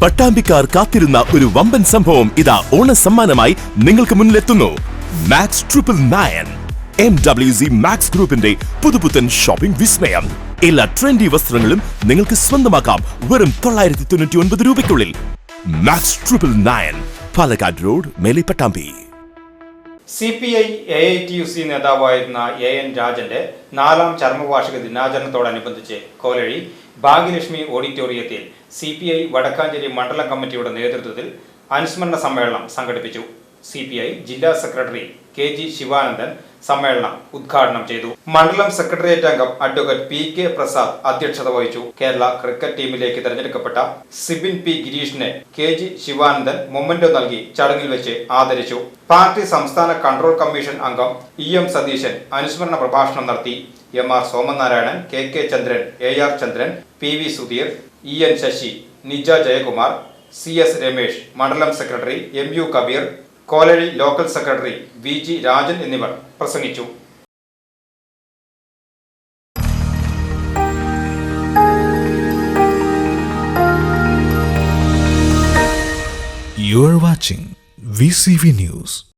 പട്ടാമ്പിക്കാർ കാത്തിരുന്ന ഒരു വമ്പൻ സംഭവം ഇതാ ഓണ സമ്മാനമായി നിങ്ങൾക്ക് മുന്നിലെത്തുന്നു. Max triple nine M W C Max ഗ്രൂപ്പിന്റെ പുതുപുത്തൻ ഷോപ്പിംഗ് വിസ്മയം. എല്ലാ ട്രെൻഡി വസ്ത്രങ്ങളും നിങ്ങൾക്ക് സ്വന്തമാക്കാം വെറും തൊള്ളായിരത്തി തൊണ്ണൂറ്റി ഒൻപത് രൂപയ്ക്കുള്ളിൽ. Max triple nine Palakkad road Mele Pattambi. C P I A I T U C നേതാവായിരുന്ന എ എൻ രാജന്റെ നാലാം ചർമ്മവാർഷിക ദിനാചരണത്തോടനുബന്ധിച്ച് കോലഴി ഭാഗ്യലക്ഷ്മി ഓഡിറ്റോറിയത്തിൽ സി പി ഐ വടക്കാഞ്ചേരി മണ്ഡലം കമ്മിറ്റിയുടെ നേതൃത്വത്തിൽ അനുസ്മരണ സമ്മേളനം സംഘടിപ്പിച്ചു സി പി ഐ ജില്ലാ സെക്രട്ടറി കെ ജി ശിവാനന്ദൻ സമ്മേളനം ഉദ്ഘാടനം ചെയ്തു. മണ്ഡലം സെക്രട്ടേറിയറ്റ് അംഗം അഡ്വക്കേറ്റ് പി കെ പ്രസാദ് അധ്യക്ഷത വഹിച്ചു. കേരള ക്രിക്കറ്റ് ടീമിലേക്ക് തെരഞ്ഞെടുക്കപ്പെട്ട സിബിൻ പി ഗിരീഷിനെ കെ ജി ശിവാനന്ദൻ മൊമെന്റോ നൽകി ചടങ്ങിൽ വെച്ച് ആദരിച്ചു. പാർട്ടി സംസ്ഥാന കൺട്രോൾ കമ്മീഷൻ അംഗം ഇ എം സതീശൻ അനുസ്മരണ പ്രഭാഷണം നടത്തി. M R Somanarayanan K K Chandran A R Chandran P V Sudheer E N Sasi Nija Jayakumar C S Ramesh മണ്ഡലം secretary M U Kabeer Kolazhy local secretary V G Rajan എന്നിവർ പ്രസംഗിച്ചു You are watching VCV News.